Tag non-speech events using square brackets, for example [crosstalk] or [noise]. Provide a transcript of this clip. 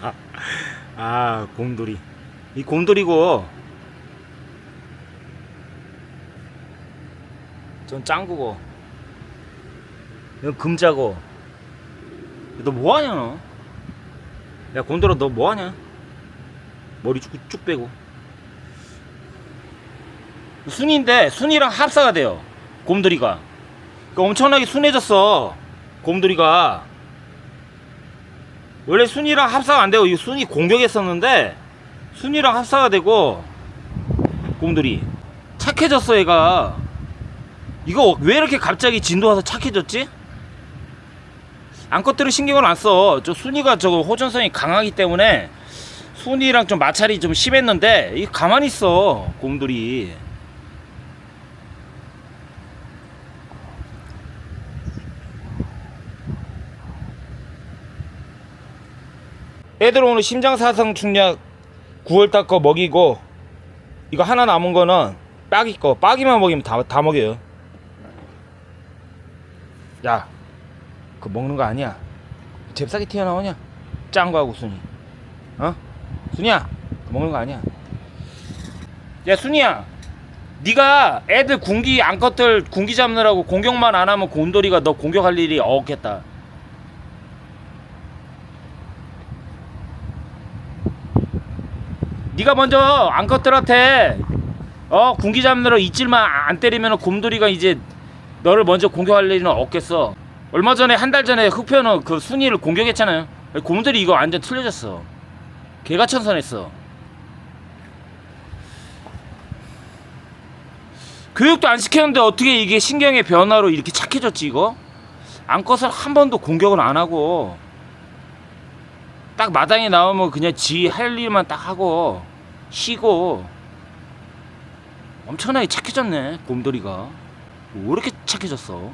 [laughs] 아 곰돌이. 이 곰돌이고. 전 짱구고. 이건 금자고. 너 뭐하냐 너? 야 곰돌아 너 뭐하냐? 머리 쭉, 쭉 빼고. 순인데 순이랑 합사가 돼요 곰돌이가. 그러니까 엄청나게 순해졌어 곰돌이가 원래 순이랑 합사가 안 되고 이 순이 공격했었는데 순이랑 합사가 되고 곰돌이 착해졌어 얘가 이거 왜 이렇게 갑자기 진도 와서 착해졌지? 암컷들은 신경을 안 써. 저 순이가 저거 호전성이 강하기 때문에 순이랑 좀 마찰이 좀 심했는데 이 가만히 있어 곰돌이. 애들 오늘 심장사상 충약 9월 거 먹이고 이거 하나 남은 거는 빠기 거 빠기만 먹이면 다, 다 먹여요. 야 그거 먹는 거 아니야. 잽싸게 튀어나오냐? 짱구하고 순이. 어? 순이야 그거 먹는 거 아니야. 야 순이야 네가 애들 군기 암컷들 군기 잡느라고 공격만 안 하면 곰돌이가 너 공격할 일이 없겠다 네가 먼저 암컷들한테 어 군기 잡느라 이질만 안 때리면 곰돌이가 이제 너를 먼저 공격할 일은 없겠어. 얼마 전에 한 달 전에 흑표는 그 순위를 공격했잖아요. 곰돌이 이거 완전 틀려졌어. 개가 천선했어. 교육도 안 시켰는데 어떻게 이게 신경의 변화로 이렇게 착해졌지 이거? 암컷을 한 번도 공격을 안 하고 딱 마당에 나오면 그냥 지 할 일만 딱 하고 쉬고. 엄청나게 착해졌네 곰돌이가. 왜 이렇게 착해졌어